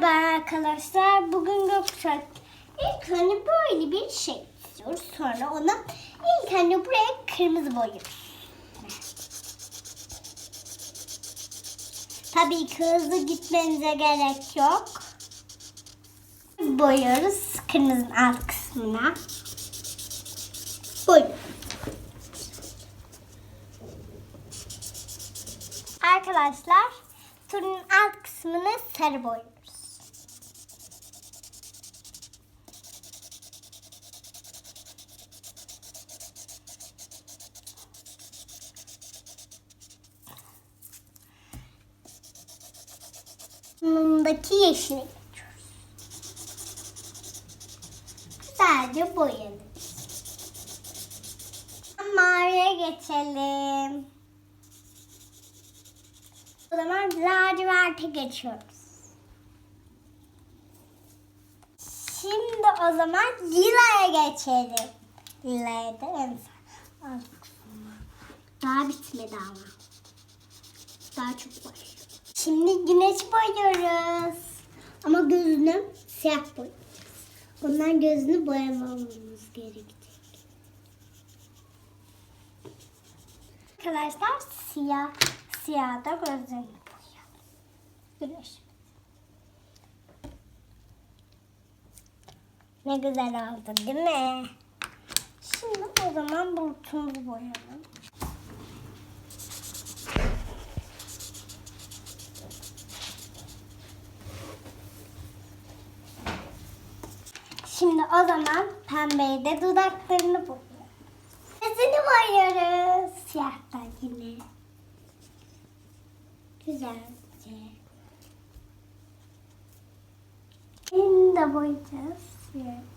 Merhaba arkadaşlar. Bugün Gökçek ilk önce böyle bir şey istiyoruz. Sonra ona ilk önce buraya kırmızı boyuyoruz. Tabii ki hızlı gitmenize gerek yok. Boyuyoruz kırmızının alt kısmına. Boyuyoruz. Arkadaşlar turun alt kısmını sarı boyuyoruz. Bundaki yeşile geçiyoruz. Güzelce boyadık. Maviye geçelim. O zaman laciverte geçiyoruz. Şimdi o zaman lilaya geçelim. Lilaya da en son. Daha bitmedi ama. Daha çok var. Şimdi güneş boyuyoruz. Ama gözünü siyah boyayacağız. Ondan gözünü boyamamamız gerekecek. Arkadaşlar siyah siyah da gözlerini boyayalım. Güneş. Ne güzel oldu değil mi? Şimdi o zaman bulutumuzu boyayalım. Şimdi o zaman pembeyi de dudaklarını boyayalım. Gözünü boyuyoruz. Siyahtan yine. Güzelce. Elini de boyayacağız. Evet.